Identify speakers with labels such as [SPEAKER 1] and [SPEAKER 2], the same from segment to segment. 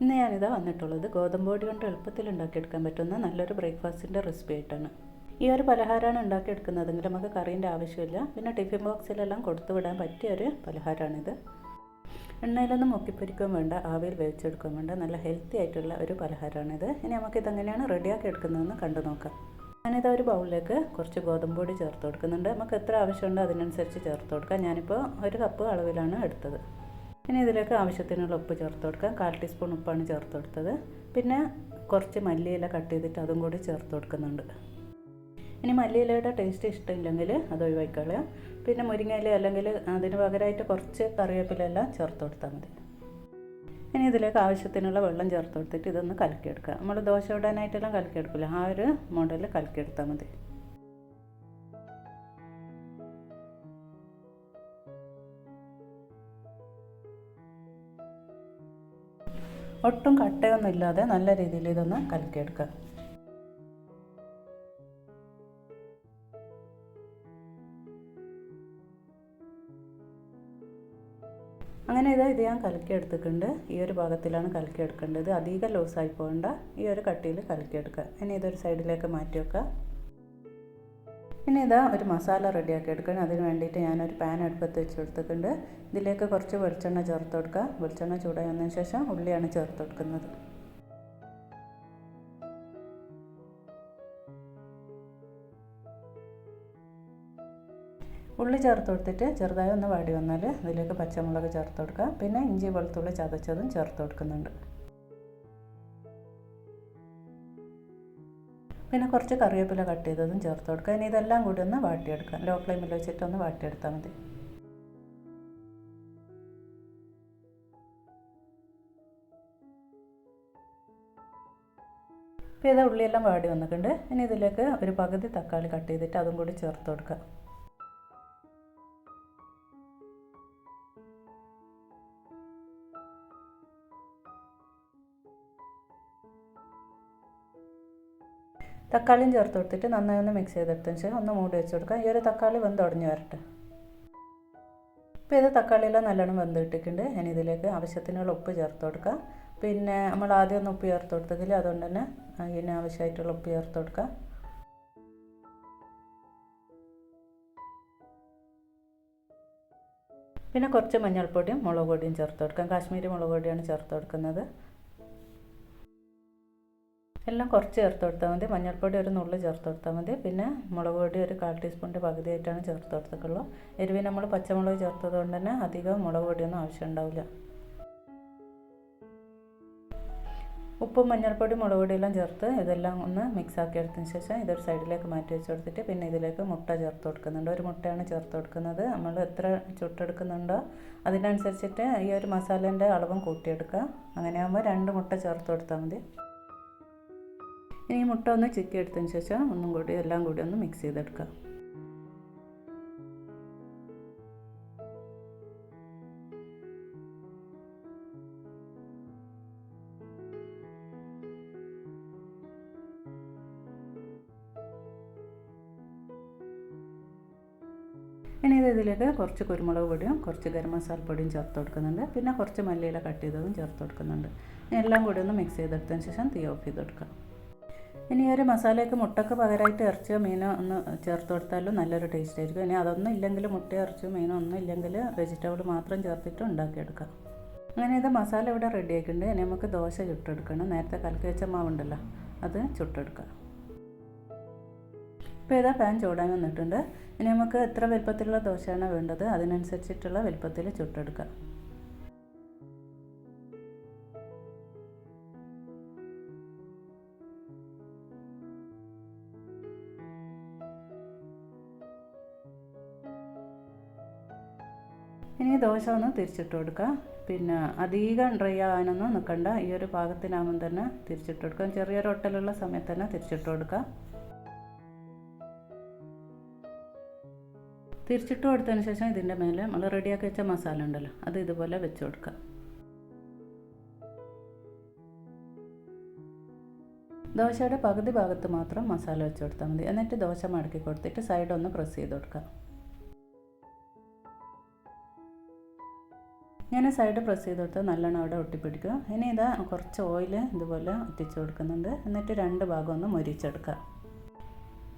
[SPEAKER 1] ഇന്ന് ഞാനിതാ വന്നിട്ടുള്ളത് ഗോതമ്പ് പൊടി കൊണ്ട് എളുപ്പത്തിൽ ഉണ്ടാക്കിയെടുക്കാൻ പറ്റുന്ന നല്ലൊരു ബ്രേക്ക്ഫാസ്റ്റിന്റെ റെസിപ്പി ആയിട്ടാണ് ഈ ഒരു പലഹാരമാണ് ഉണ്ടാക്കിയെടുക്കുന്നതെങ്കിൽ നമുക്ക് കറീന്റെ ആവശ്യമില്ല. പിന്നെ ടിഫിൻ ബോക്സിലെല്ലാം കൊടുത്തു വിടാൻ പറ്റിയ ഒരു പലഹാരമാണിത്. എണ്ണയിലൊന്നും മുക്കിപ്പൊരിക്കുകയും വേണ്ട ആവിയിൽ വേവിച്ചെടുക്കുകയും വേണ്ട നല്ല ഹെൽത്തി ആയിട്ടുള്ള ഒരു പലഹാരമാണിത്. ഇനി നമുക്കിതെങ്ങനെയാണ് റെഡിയാക്കി എടുക്കുന്നതെന്ന് കണ്ടു നോക്കാം. ഞാനിത് ഒരു ബൗളിലേക്ക് കുറച്ച് ഗോതമ്പ് പൊടി ചേർത്ത് കൊടുക്കുന്നുണ്ട്. നമുക്ക് എത്ര ആവശ്യമുണ്ടോ അതിനനുസരിച്ച് ചേർത്ത് കൊടുക്കാം. ഞാനിപ്പോൾ ഒരു കപ്പ് അളവിലാണ് എടുത്തത്. ഇനി ഇതിലേക്ക് ആവശ്യത്തിനുള്ള ഉപ്പ് ചേർത്ത് കൊടുക്കാം കാൽ ടീസ്പൂൺ ഉപ്പാണ് ചേർത്ത് കൊടുത്തത്. പിന്നെ കുറച്ച് മല്ലിയില കട്ട് ചെയ്തിട്ട് അതും കൂടി ചേർത്ത് കൊടുക്കുന്നുണ്ട്. ഇനി മല്ലിയിലയുടെ ടേസ്റ്റ് ഇഷ്ടമില്ലെങ്കിൽ അത് ഒഴിവാക്കിക്കളയാം. പിന്നെ മുരിങ്ങയില അല്ലെങ്കിൽ അതിന് പകരമായിട്ട് കുറച്ച് കറിവേപ്പിലെല്ലാം ചേർത്ത് കൊടുത്താൽ മതി. ഇനി ഇതിലേക്ക് ആവശ്യത്തിനുള്ള വെള്ളം ചേർത്ത് കൊടുത്തിട്ട് ഇതൊന്ന് കലക്കിയെടുക്കുക. നമ്മൾ ദോശ ഇടാനായിട്ടെല്ലാം കലക്കിയെടുക്കില്ല. ആ ഒരു മോഡലിൽ കലക്കിയെടുത്താൽ മതി. ഒട്ടും കട്ടയൊന്നും ഇല്ലാതെ നല്ല രീതിയിൽ ഇതൊന്ന് കലക്കിയെടുക്കുക. അങ്ങനെ ഇത് ഇത് ഞാൻ കലക്കിയെടുത്തിട്ടുണ്ട്. ഈ ഒരു ഭാഗത്തിലാണ് കലക്കിയെടുക്കേണ്ടത്. അധികം ലൂസായി പോകണ്ട. ഈ ഒരു കട്ടിയിൽ കലക്കിയെടുക്കുക. ഇനി ഇതൊരു സൈഡിലേക്ക് മാറ്റി വെക്കുക. ഇനി ഇതാ ഒരു മസാല റെഡിയാക്കി എടുക്കണം. അതിന് വേണ്ടിയിട്ട് ഞാനൊരു പാൻ അടുപ്പത്ത് വെച്ച് കൊടുത്തിട്ടുണ്ട്. ഇതിലേക്ക് കുറച്ച് വെളിച്ചെണ്ണ ചേർത്ത് കൊടുക്കുക. വെളിച്ചെണ്ണ ചൂടായി വന്നതിന് ശേഷം ഉള്ളിയാണ് ചേർത്ത് കൊടുക്കുന്നത്. ഉള്ളി ചേർത്ത് കൊടുത്തിട്ട് ചെറുതായി ഒന്ന് വാടി വന്നാൽ അതിലേക്ക് പച്ചമുളക് ചേർത്ത് കൊടുക്കുക. പിന്നെ ഇഞ്ചി വെളുത്തുള്ളി ചതച്ചതും ചേർത്ത് കൊടുക്കുന്നുണ്ട്. പിന്നെ കുറച്ച് കറിവേപ്പില കട്ട് ചെയ്തതും ചേർത്ത് കൊടുക്കുക. ഇനി ഇതെല്ലാം കൂടി ഒന്ന് വാട്ടിയെടുക്കാം. ലോ ഫ്ലെയിമിൽ വെച്ചിട്ട് ഒന്ന് വാട്ടിയെടുത്താൽ മതി. ഇപ്പോൾ ഇത് ഉള്ളിയെല്ലാം വാടി വന്നിട്ടുണ്ട്. ഇനി ഇതിലേക്ക് ഒരു പകുതി തക്കാളി കട്ട് ചെയ്തിട്ട് അതും കൂടി ചേർത്ത് കൊടുക്കുക തക്കാളിയും ചേർത്ത് കൊടുത്തിട്ട് നന്നായി ഒന്ന് മിക്സ് ചെയ്തെടുത്തതിന് ശേഷം ഒന്ന് മൂടി വെച്ച് കൊടുക്കാം ഈ ഒരു തക്കാളി വെന്ത് ഉടഞ്ഞു വരട്ടെ. ഇപ്പോൾ ഇത് തക്കാളിയെല്ലാം നല്ലോണം വെന്ത് കിട്ടിയിട്ടുണ്ട്. ഇനി ഇതിലേക്ക് ആവശ്യത്തിനുള്ള ഉപ്പ് ചേർത്ത് കൊടുക്കുക. പിന്നെ നമ്മൾ ആദ്യം ഒന്ന് ഉപ്പ് ചേർത്ത് കൊടുത്തതിൽ അതുകൊണ്ട് തന്നെ ഇതിന് ആവശ്യമായിട്ടുള്ള ഉപ്പ് ചേർത്ത് കൊടുക്കുക. പിന്നെ കുറച്ച് മഞ്ഞൾപ്പൊടിയും മുളക് പൊടിയും ചേർത്ത് കൊടുക്കാം കാശ്മീരി മുളക് പൊടിയാണ് ചേർത്ത് കൊടുക്കുന്നത്. എല്ലാം കുറച്ച് ചേർത്ത് കൊടുത്താൽ മതി. മഞ്ഞൾപ്പൊടി ഒരു നുള്ളി ചേർത്ത് കൊടുത്താൽ മതി. പിന്നെ മുളക് പൊടി ഒരു കാൽ ടീസ്പൂണിന്റെ പകുതിയായിട്ടാണ് ചേർത്ത് കൊടുത്തിട്ടുള്ളൂ. എരിവിൽ നമ്മൾ പച്ചമുളക് ചേർത്തത് കൊണ്ട് തന്നെ അധികം മുളക് പൊടിയൊന്നും ആവശ്യം ഉണ്ടാവില്ല. ഉപ്പും മഞ്ഞൾപ്പൊടി മുളക് പൊടിയെല്ലാം ചേർത്ത് ഇതെല്ലാം ഒന്ന് മിക്സ് ആക്കി എടുത്തതിന് ശേഷം ഇതൊരു സൈഡിലേക്ക് മാറ്റി വെച്ച് കൊടുത്തിട്ട് പിന്നെ ഇതിലേക്ക് മുട്ട ചേർത്ത് കൊടുക്കുന്നുണ്ട്. ഒരു മുട്ടയാണ് ചേർത്ത് കൊടുക്കുന്നത്. നമ്മൾ എത്ര ചുട്ടെടുക്കുന്നുണ്ടോ അതിനനുസരിച്ചിട്ട് ഈ ഒരു മസാലേന്റെ അളവും കൂട്ടിയെടുക്കുക. അങ്ങനെയാകുമ്പോൾ രണ്ട് മുട്ട ചേർത്ത് കൊടുത്താൽ മതി. ഇനി മുട്ട ഒന്ന് ചിക്കി എടുത്തതിന് ശേഷം ഒന്നും കൂടി എല്ലാം കൂടി ഒന്ന് മിക്സ് ചെയ്തെടുക്കാം ഇനി ഇത് ഇതിലേക്ക് കുറച്ച് കുരുമുളക് പൊടിയും കുറച്ച് ഗരം മസാല പൊടിയും ചേർത്ത് കൊടുക്കുന്നുണ്ട്. പിന്നെ കുറച്ച് മല്ലിയില കട്ട് ചെയ്തതും ചേർത്ത് കൊടുക്കുന്നുണ്ട്. എല്ലാം കൂടി ഒന്ന് മിക്സ് ചെയ്തെടുത്തതിന് ശേഷം തീ ഓഫ് ചെയ്ത് കൊടുക്കാം ഇനി ഒരു മസാലയ്ക്ക് മുട്ടക്ക് പകരമായിട്ട് ഇറച്ചിയോ മീനോ ഒന്ന് ചേർത്ത് കൊടുത്താലും നല്ലൊരു ടേസ്റ്റ് ആയിരിക്കും. ഇനി അതൊന്നും ഇല്ലെങ്കിൽ മുട്ട ഇറച്ചിയോ മീനോ ഒന്നും ഇല്ലെങ്കിൽ വെജിറ്റബിൾ മാത്രം ചേർത്തിട്ട് ഉണ്ടാക്കിയെടുക്കാം. അങ്ങനെ ഇത് മസാല ഇവിടെ റെഡി ഇനി നമുക്ക് ദോശ ചുട്ടെടുക്കണം. നേരത്തെ കലക്കി വെച്ച മാവുണ്ടല്ലോ അത് ചുട്ടെടുക്കാം. ഇപ്പോൾ ഇതാ പാൻ ചൂടാൻ വന്നിട്ടുണ്ട്. ഇനി നമുക്ക് എത്ര വലുപ്പത്തിലുള്ള ദോശയാണ് വേണ്ടത്? അതിനനുസരിച്ചിട്ടുള്ള വലുപ്പത്തിൽ ചുട്ടെടുക്കാം. ഇനി ദോശ ഒന്ന് തിരിച്ചിട്ട് കൊടുക്കുക പിന്നെ അധികം ഡ്രൈ ആവാനൊന്നും നിൽക്കണ്ട ഈ ഒരു പാകത്തിനാകുമ്പം തന്നെ തിരിച്ചിട്ട് കൊടുക്കാം. ചെറിയൊരു ഒട്ടലുള്ള സമയത്ത് തന്നെ തിരിച്ചിട്ട് കൊടുക്കുക തിരിച്ചിട്ട് കൊടുത്തതിന് ശേഷം ഇതിന്റെ മേലെ നമ്മൾ റെഡിയാക്കി വെച്ച മസാല ഉണ്ടല്ലോ അത് ഇതുപോലെ വെച്ച് കൊടുക്കുക ദോശയുടെ പകുതി ഭാഗത്ത് മാത്രം മസാല വെച്ച് കൊടുത്താൽ മതി. എന്നിട്ട് ദോശ മടക്കി കൊടുത്തിട്ട് സൈഡ് ഒന്ന് പ്രസ് ചെയ്ത് കൊടുക്കുക ഞാൻ സൈഡ് പ്രസ് ചെയ്ത് കൊടുത്താൽ നല്ലോണം അവിടെ ഒട്ടിപ്പിടിക്കുക. ഇനി ഇതാ കുറച്ച് ഓയിൽ ഇതുപോലെ ഒട്ടിച്ച് കൊടുക്കുന്നുണ്ട്. എന്നിട്ട് രണ്ട് ഭാഗം ഒന്ന് മൊരിച്ചെടുക്കുക.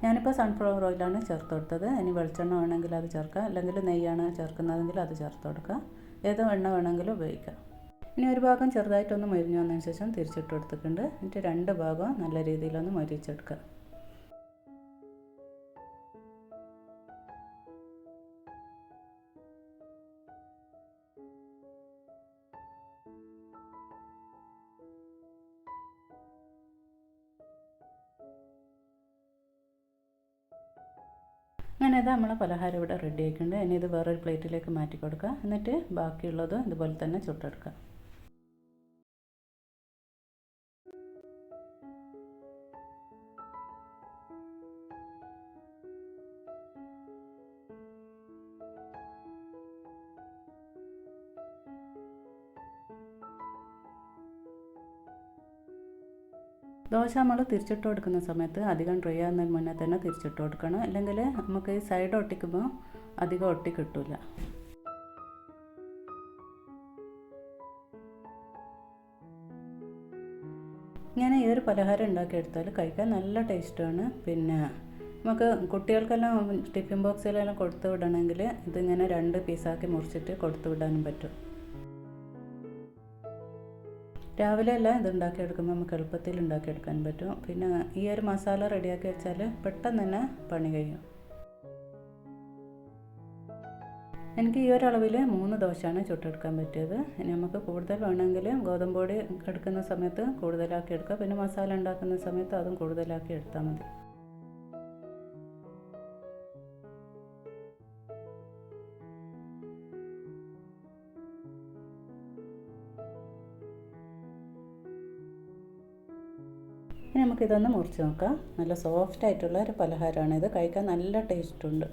[SPEAKER 1] ഞാനിപ്പോൾ സൺഫ്ലവർ ഓയിലാണ് ചേർത്ത് കൊടുത്തത്. ഇനി വെളിച്ചെണ്ണ വേണമെങ്കിൽ അത് ചേർക്കുക. അല്ലെങ്കിൽ നെയ്യാണ് ചേർക്കുന്നതെങ്കിൽ അത് ചേർത്ത് കൊടുക്കുക. ഏത് എണ്ണ വേണമെങ്കിലും ഉപയോഗിക്കാം. ഇനി ഒരു ഭാഗം ചെറുതായിട്ടൊന്ന് മൊരിഞ്ഞു വന്നതിന് ശേഷം തിരിച്ചിട്ട് കൊടുത്തിട്ടുണ്ട്. എന്നിട്ട് രണ്ട് ഭാഗം നല്ല രീതിയിലൊന്ന് മൊരിച്ചെടുക്കുക. അങ്ങനെ ഇത് നമ്മളെ പലഹാരം ഇവിടെ റെഡി ആയിട്ടുണ്ട്. ഇനി ഇത് വേറൊരു പ്ലേറ്റിലേക്ക് മാറ്റി കൊടുക്കുക എന്നിട്ട് ബാക്കിയുള്ളത് ഇതുപോലെ തന്നെ ചുട്ടെടുക്കുക. ദോശ നമ്മൾ തിരിച്ചിട്ട് കൊടുക്കുന്ന സമയത്ത് അധികം ഡ്രൈ ആകുന്നതിന് മുന്നേ തന്നെ തിരിച്ചിട്ട് കൊടുക്കണം. അല്ലെങ്കിൽ നമുക്ക് ഈ സൈഡ് ഒട്ടിക്കുമ്പോൾ അധികം ഒട്ടി കിട്ടില്ല ഇങ്ങനെ ഈ ഒരു പലഹാരം ഉണ്ടാക്കിയെടുത്താൽ കഴിക്കാൻ നല്ല ടേസ്റ്റാണ് പിന്നെ നമുക്ക് കുട്ടികൾക്കെല്ലാം ടിഫിൻ ബോക്സിലെല്ലാം കൊടുത്തു വിടണമെങ്കിൽ ഇതിങ്ങനെ രണ്ട് പീസാക്കി മുറിച്ചിട്ട് കൊടുത്തു വിടാനും പറ്റും. രാവിലെ എല്ലാം ഇത് ഉണ്ടാക്കിയെടുക്കുമ്പോൾ നമുക്ക് എളുപ്പത്തിൽ ഉണ്ടാക്കിയെടുക്കാൻ പറ്റും. പിന്നെ ഈ ഒരു മസാല റെഡിയാക്കി വെച്ചാൽ പെട്ടെന്ന് തന്നെ പണി കഴിയും. എനിക്ക് ഈ ഒരളവിൽ മൂന്ന് ദോശയാണ് ചുട്ടെടുക്കാൻ പറ്റിയത്. ഇനി നമുക്ക് കൂടുതൽ വേണമെങ്കിൽ ഗോതമ്പ് പൊടി എടുക്കുന്ന സമയത്ത് കൂടുതലാക്കി എടുക്കുക പിന്നെ മസാല ഉണ്ടാക്കുന്ന സമയത്ത് അതും കൂടുതലാക്കി എടുത്താൽ മതി. ഇനി നമുക്കിതൊന്ന് മുറിച്ച് നോക്കാം. നല്ല സോഫ്റ്റ് ആയിട്ടുള്ള ഒരു പലഹാരമാണ് ഇത്. കഴിക്കാൻ നല്ല ടേസ്റ്റുണ്ട്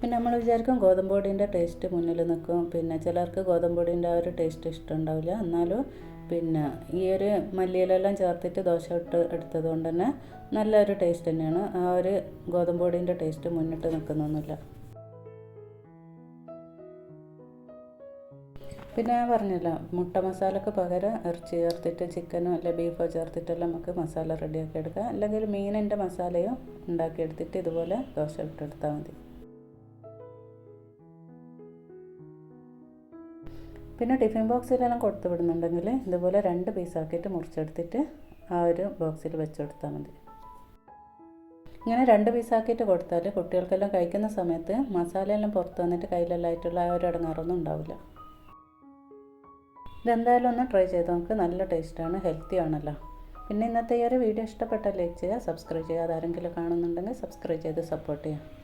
[SPEAKER 1] പിന്നെ നമ്മൾ വിചാരിക്കും ഗോതമ്പ് പൊടിന്റെ ടേസ്റ്റ് മുന്നിൽ നിൽക്കും. പിന്നെ ചിലർക്ക് ഗോതമ്പ് പൊടിന്റെ ആ ഒരു ടേസ്റ്റ് ഇഷ്ടമുണ്ടാവില്ല. എന്നാലും പിന്നെ ഈ ഒരു മല്ലിയിലെല്ലാം ചേർത്തിട്ട് ദോശ ഇട്ട് എടുത്തത് കൊണ്ട് തന്നെ നല്ലൊരു ടേസ്റ്റ് തന്നെയാണ്. ആ ഒരു ഗോതമ്പ് പൊടിന്റെ ടേസ്റ്റ് മുന്നിട്ട് നിൽക്കുന്നൊന്നുമില്ല. പിന്നെ ഞാൻ പറഞ്ഞില്ല മുട്ട മസാലക്ക് പകരം ഇറച്ചി ചേർത്തിട്ട് ചിക്കനോ അല്ലെ ബീഫോ ചേർത്തിട്ടെല്ലാം നമുക്ക് മസാല റെഡിയാക്കി എടുക്കാം. അല്ലെങ്കിൽ മീനിന്റെ മസാലയോ ഉണ്ടാക്കിയെടുത്തിട്ട് ഇതുപോലെ ദോശ ഇട്ടെടുത്താൽ മതി. പിന്നെ ടിഫിൻ ബോക്സിലെല്ലാം കൊടുത്തു വിടുന്നുണ്ടെങ്കിൽ ഇതുപോലെ രണ്ട് പീസാക്കിയിട്ട് മുറിച്ചെടുത്തിട്ട് ആ ഒരു ബോക്സിൽ വെച്ചെടുത്താൽ മതി. ഇങ്ങനെ രണ്ട് പീസാക്കിയിട്ട് കൊടുത്താൽ കുട്ടികൾക്കെല്ലാം കഴിക്കുന്ന സമയത്ത് മസാലയെല്ലാം പുറത്ത് വന്നിട്ട് കയ്യിലെല്ലാം ആയിട്ടുള്ള ആ ഒരു ഇടങ്ങാറൊന്നും ഉണ്ടാവില്ല. ഇതെന്തായാലും ഒന്ന് ട്രൈ ചെയ്ത് നോക്ക്. നല്ല ടേസ്റ്റാണ് ഹെൽത്തി ആണല്ലോ. പിന്നെ ഇന്നത്തെ ഈ ഒരു വീഡിയോ ഇഷ്ടപ്പെട്ടാൽ ലൈക്ക് ചെയ്യുക സബ്സ്ക്രൈബ് ചെയ്യുക. അതാരെങ്കിലും കാണുന്നുണ്ടെങ്കിൽ സബ്സ്ക്രൈബ് ചെയ്ത് സപ്പോർട്ട് ചെയ്യുക.